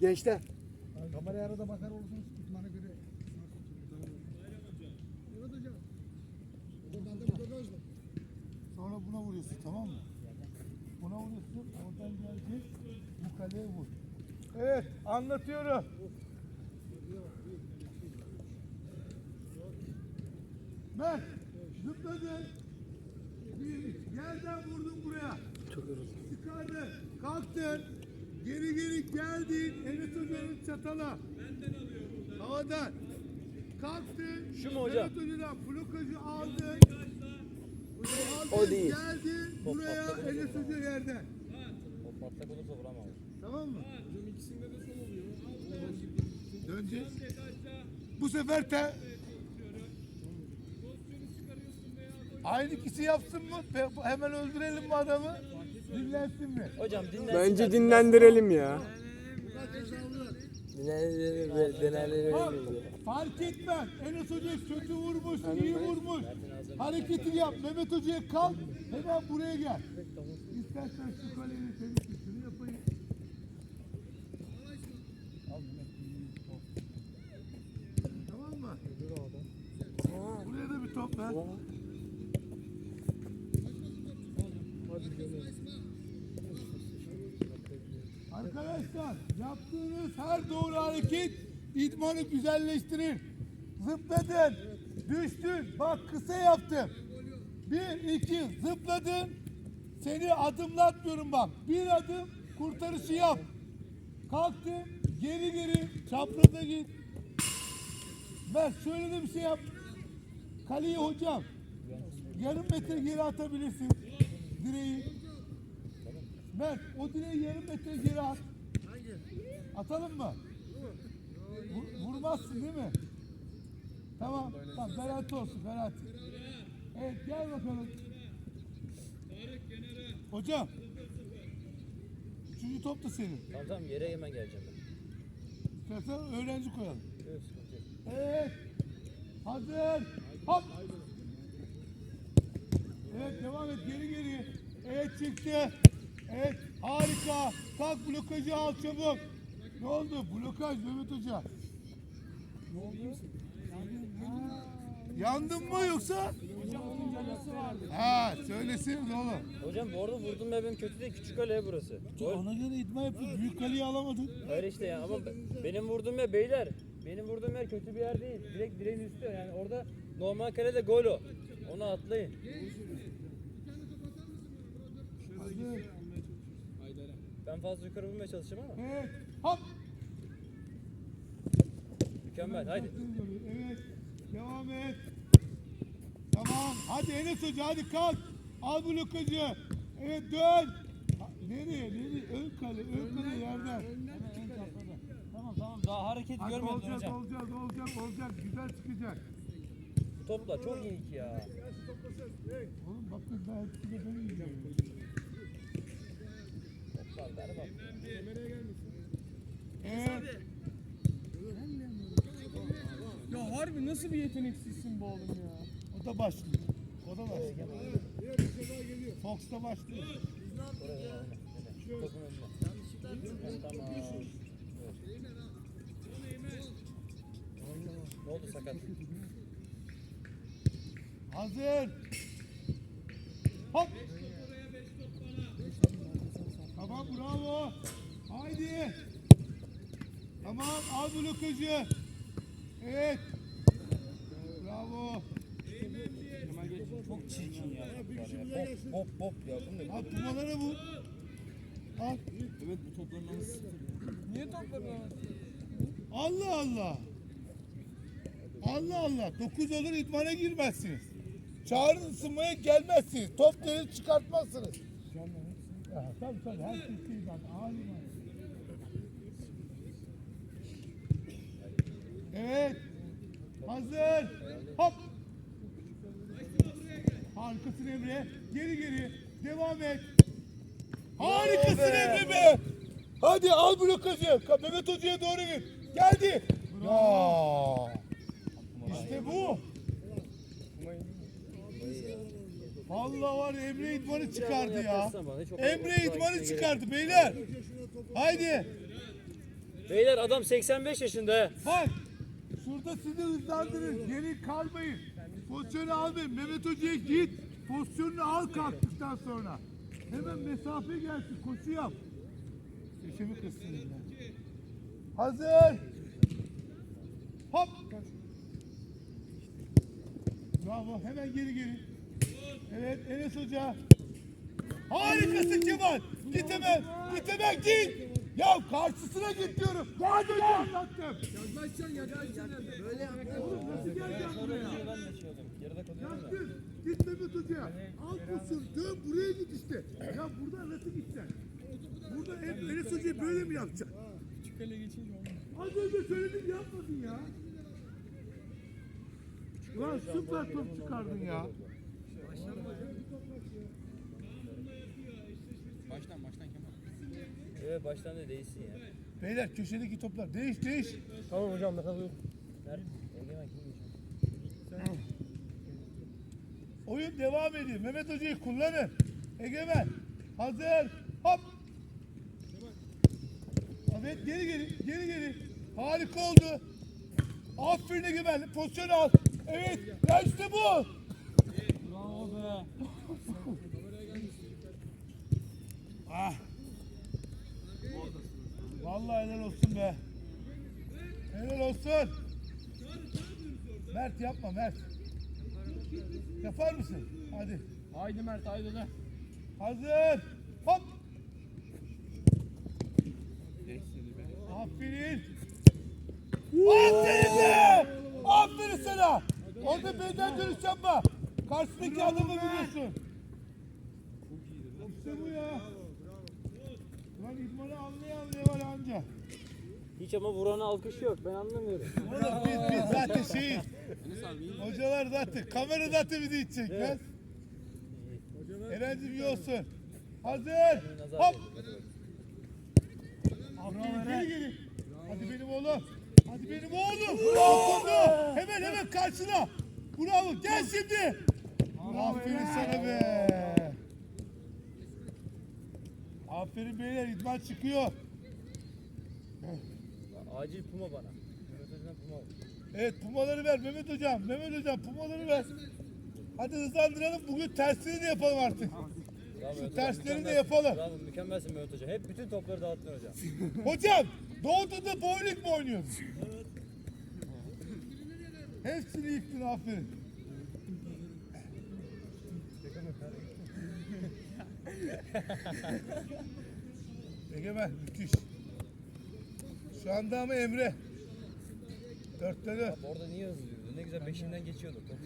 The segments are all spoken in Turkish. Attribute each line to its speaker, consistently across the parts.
Speaker 1: Gençler.
Speaker 2: Kameraya arada bakar olursunuz. İtmana göre. Evet hocam. Sonra buna vuruyorsun tamam mı? Buna vuruyorsun. Oradan gelecek. Bu kaleye vur. Evet anlatıyorum. Ben zıpladın. Bir yerden vurdun buraya.
Speaker 1: Çok yoruldum.
Speaker 2: Çıkardın. Kalktın. Geri geri geldin. Enes Hoca'nın çatala. Benden alıyorum. Havadan. Kalktın.
Speaker 3: Şu mu hocam?
Speaker 2: Enes Hoca'dan blokajı aldın. Aldın,
Speaker 1: O değil.
Speaker 2: Geldin. Buraya Enes Hoca yerden.
Speaker 3: O patlak olursa vuramam.
Speaker 2: Tamam mı? Hocam ikisinde de sol oluyor. Döneceğiz. Bu sefer te... Aynı kişi yapsın mı? Hemen öldürelim mi adamı? Dinlensin mi?
Speaker 3: Hocam dinlensin.
Speaker 1: Bence dinlendirelim ya.
Speaker 2: Fark etmez. Enes Hoca kötü vurmuş, iyi vurmuş. Hareketi yap. Mehmet Hoca'ya kalk. Hemen buraya gel. İstersen şu kaleyi senin şunu yapayım. Al Mehmet, iyi top. Tamam mı? Buraya da bir top ver. Arkadaşlar yaptığınız her doğru hareket idmanı güzelleştirir. Zıpladın, düştün, bak kısa yaptım. Bir, iki, zıpladın. Seni adımlatmıyorum bak. Bir adım kurtarışı yap. Kalktın, geri geri, çapraza git. Ben şöyle de bir şey yap. Kaleyi hocam. Yarım metre geri atabilirsin. Direği. Mert o direği yarım metre geri at. Atalım mı? Vur- vurmazsın değil mi? Tamam. Tamam garanti olsun garanti. Evet gel bakalım. Hocam. Üçüncü top da senin.
Speaker 3: Tamam tamam yere hemen geleceğim ben.
Speaker 2: İstersen öğrenci koyalım.
Speaker 3: Yok, sıkıntı yok.
Speaker 2: Evet. Hazır. Hop. Evet devam et geri geri. Evet çıktı. Evet harika. Kalk blokajı al çabuk. Ne oldu? Blokaj Mehmet Hoca. Ne oldu? Yandın mı yoksa? Ha söylesin oğlum.
Speaker 3: Hocam bu arada vurdum ya benim kötü değil. Küçük kale burası. Gol.
Speaker 2: Ona göre idman yapıyor. Büyük kaleyi alamadın.
Speaker 3: Öyle işte ya ama be- benim vurduğum yer beyler. Benim vurduğum yer kötü bir yer değil. Direkt direğin üstü yani orada normal kalede gol o. Onu atlayın.
Speaker 2: Hazır.
Speaker 3: Ben fazla yukarı vurmaya çalışacağım ama.
Speaker 2: Evet. Hop.
Speaker 3: Mükemmel haydi.
Speaker 2: Evet. Devam et. Tamam. Hadi Enes Hoca hadi kalk. Al blokajı. Evet dön. Nereye? Nereye? Ön kale. Ön kale yerden.
Speaker 3: Tamam tamam daha hareketi
Speaker 2: Hadi
Speaker 3: görmedim
Speaker 2: olacak,
Speaker 3: hocam.
Speaker 2: olacak, olacak, olacak. Güzel çıkacak.
Speaker 3: Bu topla çok iyi ki ya.
Speaker 2: Oğlum bakın ben hepsini ben yiyeceğim.
Speaker 3: Toplar berbat.
Speaker 2: Evet.
Speaker 4: Ya harbi nasıl bir yeteneksizsin bu oğlum ya?
Speaker 2: O da başlıyor. O da başlıyor. Fox da başlıyor.
Speaker 3: Oraya alma. Topun önüne. Tamam. Evet. Ne oldu sakat?
Speaker 2: Hazır. Hop. Tamam bravo. Haydi. Tamam al blokajı. Evet. Bravo.
Speaker 3: Çok çirkin ya. Hop hop hop ya. Bu ne?
Speaker 2: Al kumalara vur. Al.
Speaker 3: Evet bu topların.
Speaker 4: Niye topladın
Speaker 2: Allah Allah. Allah Allah. Dokuz olur idmana girmezsiniz. Çağırın ısınmaya gelmezsiniz. Top deri çıkartmazsınız. Tabii tabii. Her şey şey zaten. Evet. Hazır. Hop. Harikasın Emre. Geri geri. Devam et. Harikasın Emre be. Hadi al blokajı. Ka- Mehmet Hoca'ya doğru git. Geldi. Ya. İşte bu. Vallahi var ya, Emre idmanı çıkardı ya. Emre idmanı çıkardı beyler. Haydi.
Speaker 3: Beyler adam 85 yaşında he.
Speaker 2: Bak şurada sizi hızlandırın. Geri kalmayın. Pozisyonu almayın. Mehmet Hoca'ya git. Pozisyonunu al kalktıktan sonra. Hemen mesafe gelsin. Koşu yap. Kırsın elinden. Hazır. Hop. Bravo. Hemen geri geri. Evet Enes Hoca. Harikasın Kemal. Git hemen. Git hemen git. Ya karşısına git diyorum. Daha önce anlattım. Oğlum nasıl geleceğim buraya?
Speaker 3: Ben de şey oldum. Yarıda kalıyorum da.
Speaker 2: Yaptın. Git Mehmet Hoca'ya. Al kursun. Dön buraya git işte. Ya buradan nasıl gideceksin? Burada hep Enes Hoca'yı böyle mi yapacaksın?
Speaker 4: Küçük kale geçince olmaz.
Speaker 2: Az önce söyledim yapmadın ya. Ulan süper top çıkardın ya.
Speaker 3: Evet baştan da değilsin ya.
Speaker 2: Beyler köşedeki toplar değiş değiş.
Speaker 1: Tamam hocam ben alıyorum.
Speaker 3: Ver. Egemen kimmiş?
Speaker 2: Oyun devam ediyor. Mehmet Hoca'yı kullanın. Egemen. Hazır. Hop. Evet geri geri. Geri geri. Harika oldu. Aferin Egemen. Pozisyon al. Evet. Ya işte bu.
Speaker 4: Bravo be.
Speaker 2: Ah. Vallahi helal olsun be. Helal olsun. Mert yapma Mert. Yapar mısın? Hadi.
Speaker 4: Haydi Mert haydi lan.
Speaker 2: Hazır. Hop. Aferin. Aferin be. Aferin sana. Orada benden dönüş yapma. Karşısındaki adamı biliyorsun. İşte bu ya. Lan idmanı anlaya anlaya var anca.
Speaker 3: Hiç ama vurana alkış yok. Ben anlamıyorum.
Speaker 2: Oğlum biz, biz zaten şeyiz. Hocalar zaten, kamera zaten bizi.
Speaker 3: Evet.
Speaker 2: Evet. Eren'cim iyi olsun. Hazır. Hop. Aferin geri geri. Hadi benim oğlum. Hadi benim oğlum. Bravo. Hemen hemen karşına. Bravo. Gel şimdi. Aferin sana be. Aferin beyler idman çıkıyor.
Speaker 3: Acil puma bana. Mehmet Hoca'dan puma.
Speaker 2: Evet pumaları ver Mehmet hocam. Mehmet hocam pumaları ver. Hadi hızlandıralım. Bugün tersini de yapalım artık.
Speaker 3: Bravo
Speaker 2: Şu
Speaker 3: Hocam,
Speaker 2: terslerini de
Speaker 3: mükemmel-
Speaker 2: yapalım.
Speaker 3: Bravo mükemmelsin Mehmet Hoca. Hep bütün topları dağıttın hocam.
Speaker 2: Hocam doğduğunda bowling mi oynuyorsun? Hepsini yıktın aferin. Egemen müthiş. Şu anda ama Emre. Dörtte dört.
Speaker 3: Abi orada niye hızlı yürüdün? Ne güzel peşinden geçiyordun. top.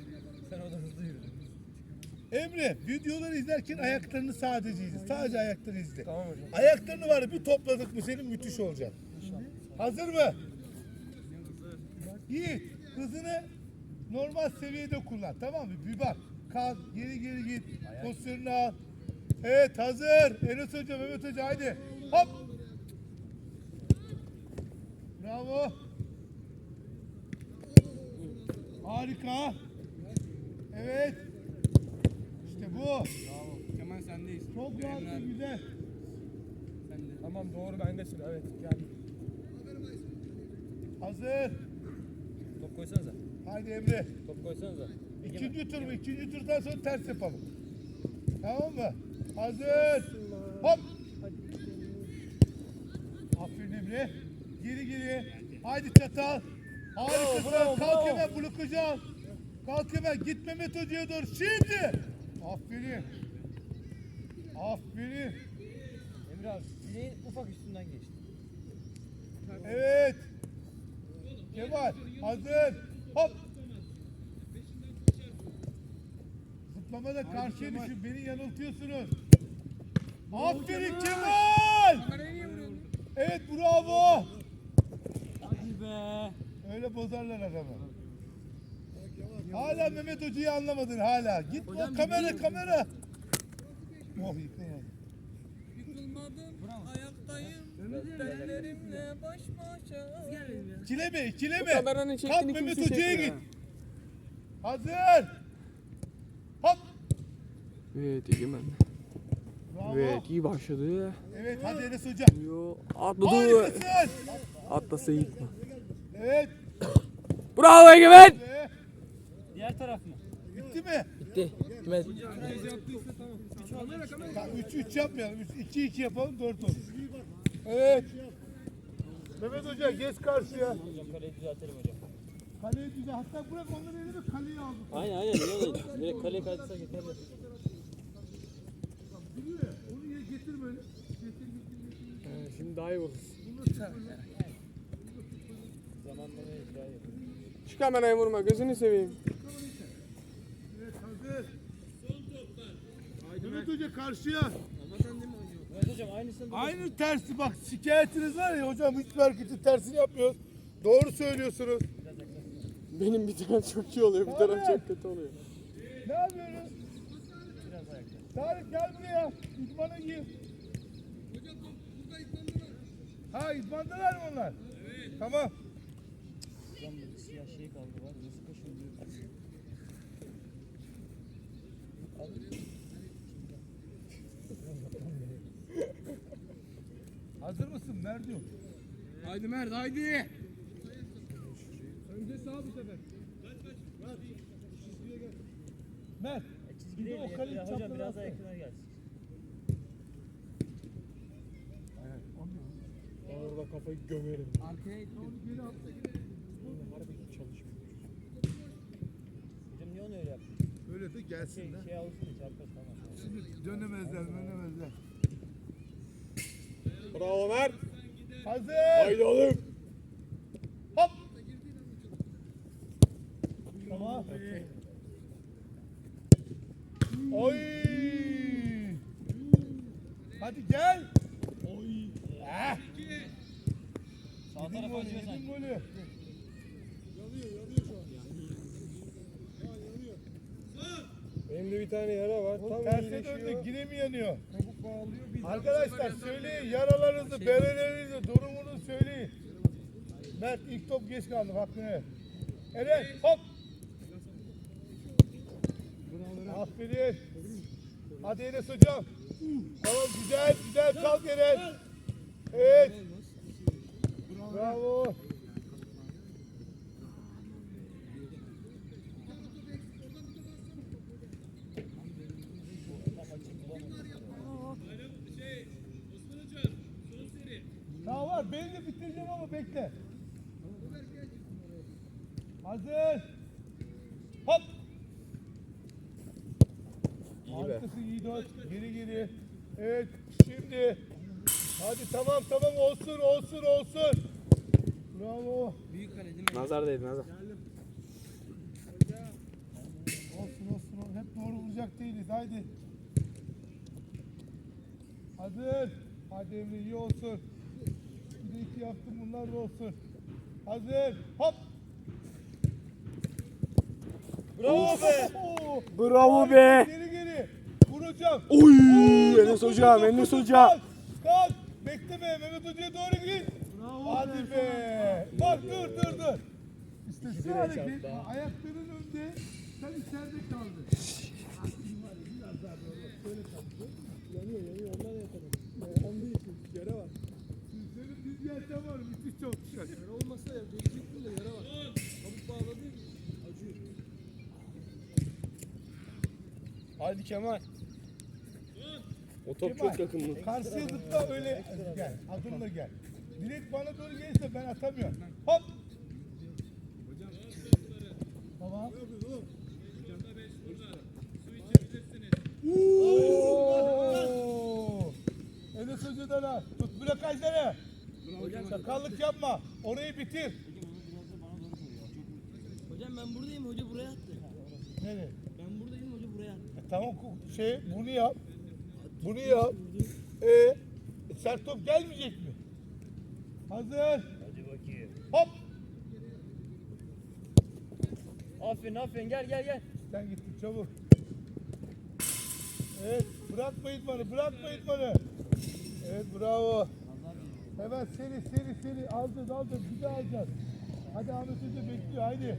Speaker 3: Sen orada hızlı yürüdün.
Speaker 2: Emre videoları izlerken ayaklarını sadece izle. Sadece ayaklarını izle.
Speaker 1: Tamam hocam.
Speaker 2: Ayaklarını var bir topladık mı senin müthiş olacak. Hazır mı? Yiğit hızını normal seviyede kullan tamam mı? Bir bak. Kalk geri geri git. Pozisyonunu al. Evet hazır. Enes Hoca, Mehmet Hoca haydi. Hop. Bravo. Harika. Evet. İşte bu.
Speaker 4: Kemal sendeyiz.
Speaker 2: Çok rahat güzel.
Speaker 1: Tamam doğru bendesin evet geldim.
Speaker 2: Hazır.
Speaker 3: Top koysanıza.
Speaker 2: Haydi Emre.
Speaker 3: Top koysanıza.
Speaker 2: İkinci tur mu? İkinci turdan sonra ters yapalım. Tamam mı? Hazır. Hop. Aferin Emre. Geri geri. Haydi çatal. Harikasın.
Speaker 1: bravo,
Speaker 2: Kalk hemen blokucu al. Kalk hemen. Git Mehmet Hoca'ya doğru. Şimdi. Aferin. Aferin.
Speaker 3: Emre abi bileğin ufak üstünden geçti.
Speaker 2: Evet. Kemal hazır. Hop. Zıplamada karşıya düşün. Beni yanıltıyorsunuz. Aferin Kemal. Evet bravo.
Speaker 4: Be.
Speaker 2: Öyle bozarlar adamı. Hala Mehmet Hoca'yı anlamadın hala. Git o kamera kamera. Oh yıkılmadı.
Speaker 4: Yıkılmadım. Ayaktayım. Ellerimle baş başa.
Speaker 2: İkileme ikileme.
Speaker 1: Kameranın
Speaker 2: Kalk
Speaker 1: çektiğini
Speaker 2: Mehmet Hoca'ya git.
Speaker 1: ha.
Speaker 2: Hazır. Hop.
Speaker 1: Evet Egemen. Evet iyi başladı.
Speaker 2: Evet hadi Enes hocam.
Speaker 1: Yo, atladı.
Speaker 2: Harikasın.
Speaker 1: Atlasa iyi.
Speaker 2: Evet.
Speaker 1: Bravo Egemen.
Speaker 3: Diğer taraf mı?
Speaker 2: bitti mi?
Speaker 1: Bitti.
Speaker 2: Tamam 3 3 yapmayalım. 3 2 2 yapalım 4 olur. Evet. Mehmet Hoca geç karşıya.
Speaker 3: Hocam kaleyi düzeltelim hocam.
Speaker 2: Kaleyi düze. Hatta bırak onları elini kaleyi aldım.
Speaker 3: Aynen aynen niye? Direkt kaleyi kaçsa yeterli.
Speaker 2: Biliyor ya. Onu getir böyle. Getir getir getir.
Speaker 1: şimdi daha iyi vururuz.
Speaker 3: Zamanlamayı icra yapalım.
Speaker 1: Çık hemen ayı vurma gözünü seveyim.
Speaker 2: Evet hazır. Mehmet Hoca karşıya.
Speaker 3: Hocam
Speaker 2: Aynı tersi bak şikayetiniz var ya hocam hiç hareketin tersini yapmıyoruz. Doğru söylüyorsunuz.
Speaker 1: Benim bir taraf çok iyi oluyor, bir taraf çok kötü oluyor.
Speaker 2: Ne yapıyoruz? Tarık gel buraya. İdmana gir. Ha idmandalar mı onlar? Evet. Tamam.
Speaker 3: Hocam bir siyah şey kaldı var. Nasıl kaşınıyor?
Speaker 2: Hazır mısın Merdium?
Speaker 1: Haydi Mert haydi.
Speaker 2: Önce sağ bu sefer. Mert.
Speaker 3: Çizgi
Speaker 2: Bir de
Speaker 3: değil.
Speaker 2: o kaleyi
Speaker 3: yakına- hocam biraz daha
Speaker 2: atsana.
Speaker 3: yakına gelsin.
Speaker 1: Orada kafayı gömerim.
Speaker 2: Onu geri at.
Speaker 1: Harbi hiç çalışmıyor.
Speaker 3: Hocam niye onu öyle yaptın?
Speaker 2: Öyle de
Speaker 3: Şey,
Speaker 2: gelsinler.
Speaker 3: şey alışsın da çarpar tamam.
Speaker 2: Şimdi dönemezler dönemezler.
Speaker 1: Bravo Mert.
Speaker 2: Hazır.
Speaker 1: Haydi oğlum.
Speaker 2: Hop. Tamam. Oy. Hadi gel. Oy. Ah.
Speaker 3: Sağ tarafa
Speaker 2: golü,
Speaker 3: acıyor
Speaker 2: yedin
Speaker 1: Benim de bir tane yara var. Tam
Speaker 2: Terse döndü, yine mi yanıyor?
Speaker 1: Çabuk bağlıyor. Biz
Speaker 2: Arkadaşlar söyleyin yaralarınızı, berelerinizi, durumunu söyleyin. Mert ilk top geç kaldı hakkını. Evet, hop. Aferin. Hadi Enes hocam. Tamam güzel, güzel kalk Enes. Evet. Bravo. Daha var. Beni de bitireceğim ama bekle. Hazır. Hop.
Speaker 1: İyi be.
Speaker 2: Arkası iyi dört. Geri geri. Evet. Şimdi. Hadi tamam tamam olsun olsun olsun. Bravo.
Speaker 1: Nazar değdi nazar.
Speaker 2: Olsun olsun. olsun. Hep doğru vuracak değiliz. Haydi. Hazır. Hadi Emre iyi olsun. İki yaptım bunlar da olsun. Hazır. Hop. Bravo be.
Speaker 1: Bravo be.
Speaker 2: Geri geri. Vur hocam.
Speaker 1: Oy Enes hocam, Enes
Speaker 2: dokun.
Speaker 1: hoca.
Speaker 2: Kalk. Bekleme. Mehmet hocaya doğru git. Hadi be. Bak dur dur dur. İşte şu hareket ayakların önde sen içeride kaldın.
Speaker 1: Yanıyor yanıyor ondan yatalım. Onun için yara var.
Speaker 2: Yerden var müthiş çok güzel.
Speaker 1: Yara olmasa ya değecektim de yara var. Kabuk bağladı acıyor. Haydi Kemal. O top
Speaker 2: Kemal,
Speaker 1: çok yakın mı?
Speaker 2: Karşıya zıpla öyle gel. Adımla gel. Direkt bana doğru gelirse ben atamıyorum. Hop. Tamam. Oo. Enes Hoca'dan al. Tut blokajları. Sakallık yapma. Orayı bitir.
Speaker 5: Hocam ben buradayım hoca buraya attı.
Speaker 2: Nereye?
Speaker 5: Ben buradayım hoca buraya attı.
Speaker 2: E, tamam şey bunu yap. Bunu yap. Ee, e, sert top gelmeyecek mi? Hazır.
Speaker 3: Hadi bakayım.
Speaker 2: Hop.
Speaker 3: Aferin aferin gel gel gel.
Speaker 2: Sen gittin çabuk. Evet bırakma idmanı bırakma idmanı. Evet bravo. Hemen seri seri seri alacağız alacağız bir daha alacağız. Hadi Ahmet Hoca bekliyor haydi.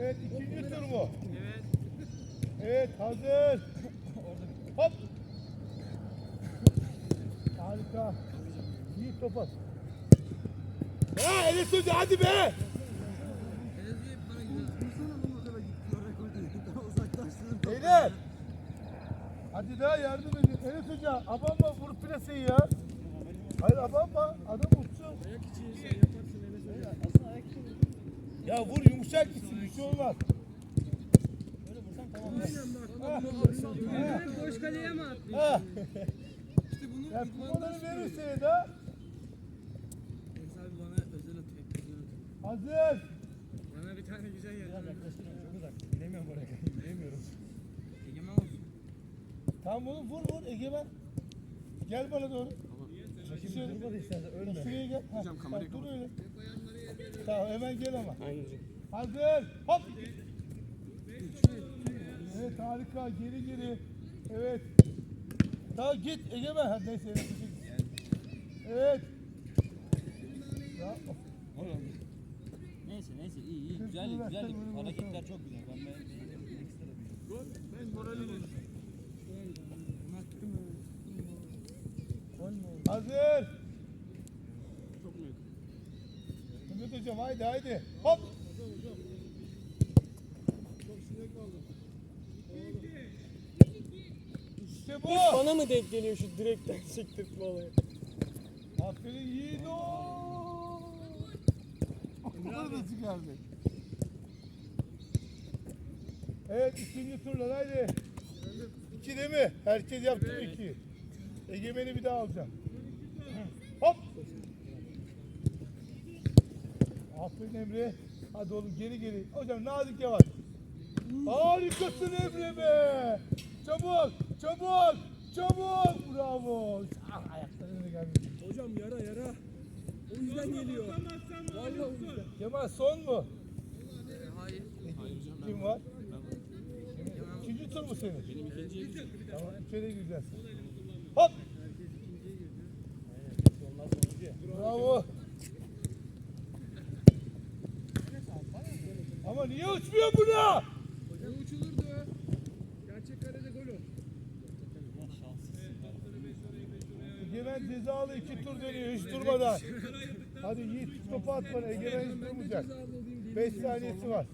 Speaker 2: Evet ikinci tur bu. Evet. Evet hazır. Hop. Harika. İyi topa. Ha Enes Hoca hadi be. Beyler. Hadi daha yardım edin. Enes Hoca abanma vur plaseyi ya. Hayır abanma. Adam uçsun. Ya vur yumuşak gitsin bir şey olmaz.
Speaker 4: Boş kaleye mi attın?
Speaker 2: Ha. Ya kupaları verirse de
Speaker 5: abi bana özel atıyor.
Speaker 2: Hazır.
Speaker 4: Bana bir tane güzel geldi.
Speaker 5: Egemen olsun.
Speaker 2: Tamam oğlum vur vur Egemen. Gel bana doğru. Şöyle. Şuraya gel. Ha, tamam, dur öyle. Tamam hemen gel ama. Hazır. Hop. Evet harika. Geri geri. Evet. Tamam git Egemen. Ha, neyse. evet, Evet. Ya,
Speaker 5: Neyse neyse iyi iyi. Güzel güzel. Hareketler çok güzel. Ben beğendim.
Speaker 2: Hazır. Mehmet hocam haydi haydi. Hop. İşte bu.
Speaker 4: Bana mı denk geliyor şu direkten sektirtme olayı?
Speaker 2: Aferin Yiğido. Bunları da çıkardı. Evet ikinci turlar haydi. İki değil mi? Herkes yaptı mı iki? Egemen'i bir daha alacağım. Hop. Aferin Emre. Hadi oğlum geri geri. Hocam nazik yavaş. Harikasın Emre be. Çabuk, çabuk, çabuk. Bravo. Ah, ayaklarına geldi.
Speaker 4: Hocam yara yara. O yüzden geliyor. Vallahi o yüzden.
Speaker 2: Kemal son mu?
Speaker 5: Hayır.
Speaker 2: Kim var? İkinci tur mu senin? Benim ikinci. Tamam içeri gireceksin. Hop! Bravo. Ama niye uçmuyor buna?
Speaker 4: Ne uçulurdu? Gerçek kalede gol o.
Speaker 2: Egemen cezalı iki tur dönüyor hiç durmadan. Hadi Yiğit topu at bana Egemen hiç durmayacak. 5 saniyesi var.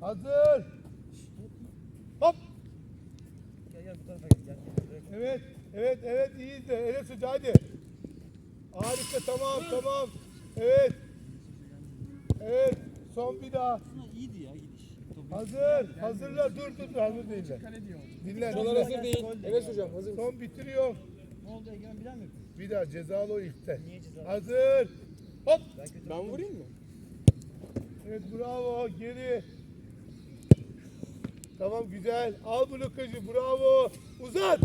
Speaker 2: Hazır. Hop. Evet, evet, evet iyiyiz de. Enes Hoca hadi. Harika tamam tamam. Evet. Evet. Son bir daha.
Speaker 5: İyiydi ya gidiş.
Speaker 2: Hazır. Hazırla. Dur dur dur. Hazır değiller. Dinlen.
Speaker 4: Onlar
Speaker 2: dinlen.
Speaker 4: hazır değil. Evet hocam hazır.
Speaker 2: Son bitiriyor.
Speaker 5: Ne oldu Egemen bir daha mı?
Speaker 2: Bir daha cezalı o ilkte. Hazır. Hop.
Speaker 4: Ben vurayım mı?
Speaker 2: Evet bravo. Geri. Tamam güzel. Al blokajı. Bravo. Uzat.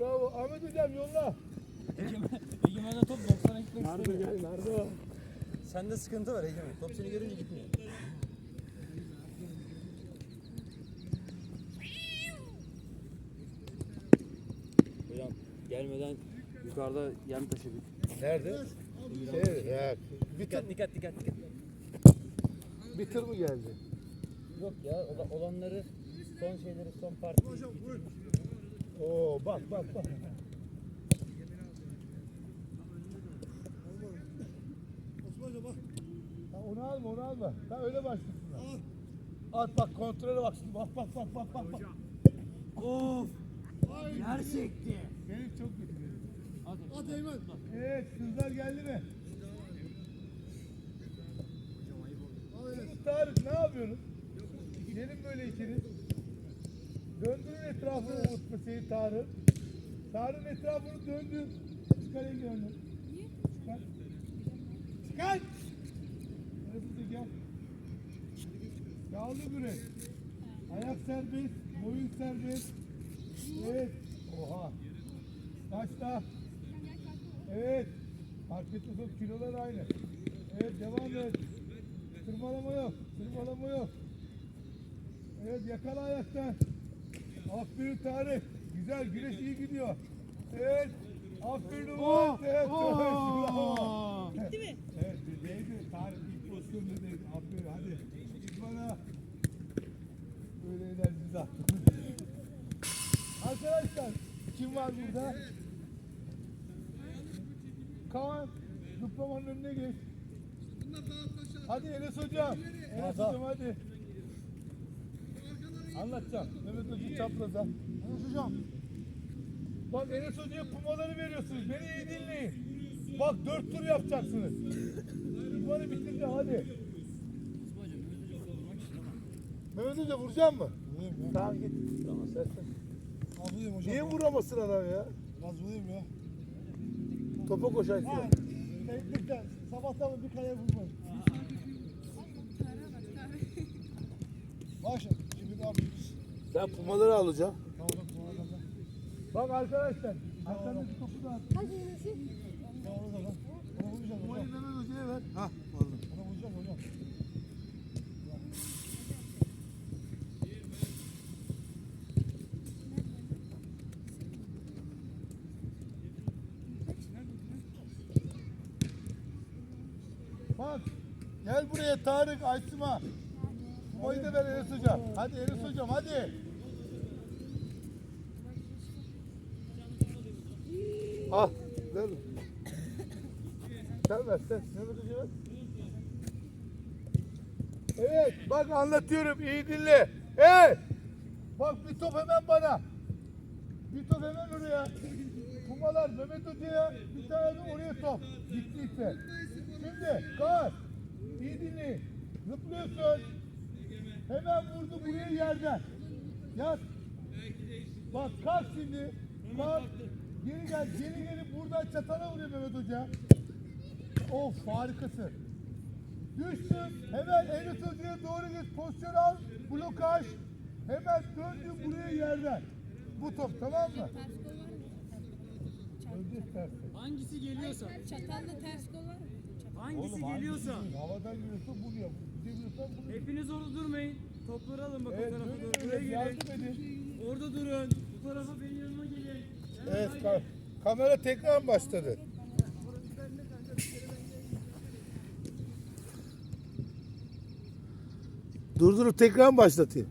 Speaker 2: Bravo. Ahmet hocam yolla.
Speaker 5: Egemen, Egemen'den top 90'a gitmek istemiyor.
Speaker 4: gel Nardo.
Speaker 3: Sende sıkıntı var Egemen. Top seni görünce gitmiyor. Hocam gelmeden yukarıda yem taşıdık.
Speaker 2: Nerede? Şey, ya, bir tır,
Speaker 3: Dikkat dikkat dikkat dikkat.
Speaker 2: bir tır mı geldi?
Speaker 3: Yok ya ola- olanları son şeyleri son parti.
Speaker 2: Oo bak bak bak. Ha, onu alma onu alma. Ha, öyle başlasınlar. At bak kontrole bak şimdi. Bak bak bak bak bak. bak.
Speaker 5: Of. Yer çekti.
Speaker 2: Benim çok kötü.
Speaker 5: Hadi.
Speaker 2: At Eymen. Evet kızlar geldi mi? Şimdi Tarık ne yapıyorsun? Gelin böyle içeri. Döndürün etrafını Umut Mesih'i Tarık. Tarık'ın etrafını döndür. Çıkar elini Çıkar. Çıkar. Hadi de gel. Yağlı bürek. Ayak serbest, boyun serbest. Evet. Oha. Başla. Evet. Fark etmez kilolar aynı. Evet devam et. Tırmalama yok. Tırmalama yok. Evet yakala ayakta. Aferin Tarık. Güzel güreş iyi gidiyor. Evet. Aferin Umut. Evet. Bravo. Bitti mi? Evet değdi. Tarık ilk pozisyonda değdi. Aferin hadi. Git bana. Böyle enerjimizi attık. Arkadaşlar kim var burada? Kaan zıplamanın önüne geç. Hadi Enes hocam. Enes hocam hadi. Anlatacağım. Mehmet Hoca çapraza. Enes hocam. Bak Enes Hoca'ya kumaları veriyorsunuz. Beni iyi dinleyin. Bak dört tur yapacaksınız. İdmanı bitince hadi. Mehmet Hoca vuracak mı? Vurayım ya. Tamam git. Tamam sen sen.
Speaker 1: Vurayım hocam.
Speaker 2: Niye vuramasın adam ya?
Speaker 1: Biraz vurayım ya.
Speaker 2: Topa koşarsın.
Speaker 1: Ha, teknikten sabahtan bir kaya vurmam. Başla. Şimdi ne yapıyoruz?
Speaker 2: Sen pumaları alacaksın.
Speaker 1: Tamam tamam tamam.
Speaker 2: Bak arkadaşlar. Arkandaki topu da at.
Speaker 1: Tamam o zaman. Ona vuracağım hocam.
Speaker 2: Mehmet Hoca'ya ver.
Speaker 1: Ha pardon. Ona vuracağım hocam.
Speaker 2: Bak. Gel buraya Tarık Aysima. Pumayı da ver Enes Hocam. Hadi Enes Hocam hadi. Al. Ver. Sen ver sen. Mehmet Hoca ver. Evet bak anlatıyorum iyi dinle. Evet. Bak bir top hemen bana. Bir top hemen oraya. Kumalar Mehmet Hoca'ya tane oraya top. Gittiyse. Şimdi kal. İyi dinleyin. Zıplıyorsun. Hemen vurdu buraya yerden. Yat. Bak kalk şimdi. Kalk. Geri gel. Geri gelip buradan çatala vuruyor Mehmet Hoca. Of harikasın. Düştün. Hemen Enes Hoca'ya doğru git. Pozisyon al. Blokaj. Hemen döndün buraya yerden. Bu top tamam mı? Önce ters.
Speaker 5: Hangisi geliyorsa.
Speaker 6: Çatalla ters kol var mı?
Speaker 5: Hangisi geliyorsa.
Speaker 2: hangisi? Havadan yap. Gidiyorsan bunu yap.
Speaker 5: Hepiniz orada durmayın. Topları alın bak
Speaker 2: Evet,
Speaker 5: o tarafa doğru. Buraya gelin. Orada durun. Bu tarafa benim yanıma gelin. Hemen
Speaker 2: Evet, ka- kamera tekrar başladı. Durdurup tekrar mı başlatayım?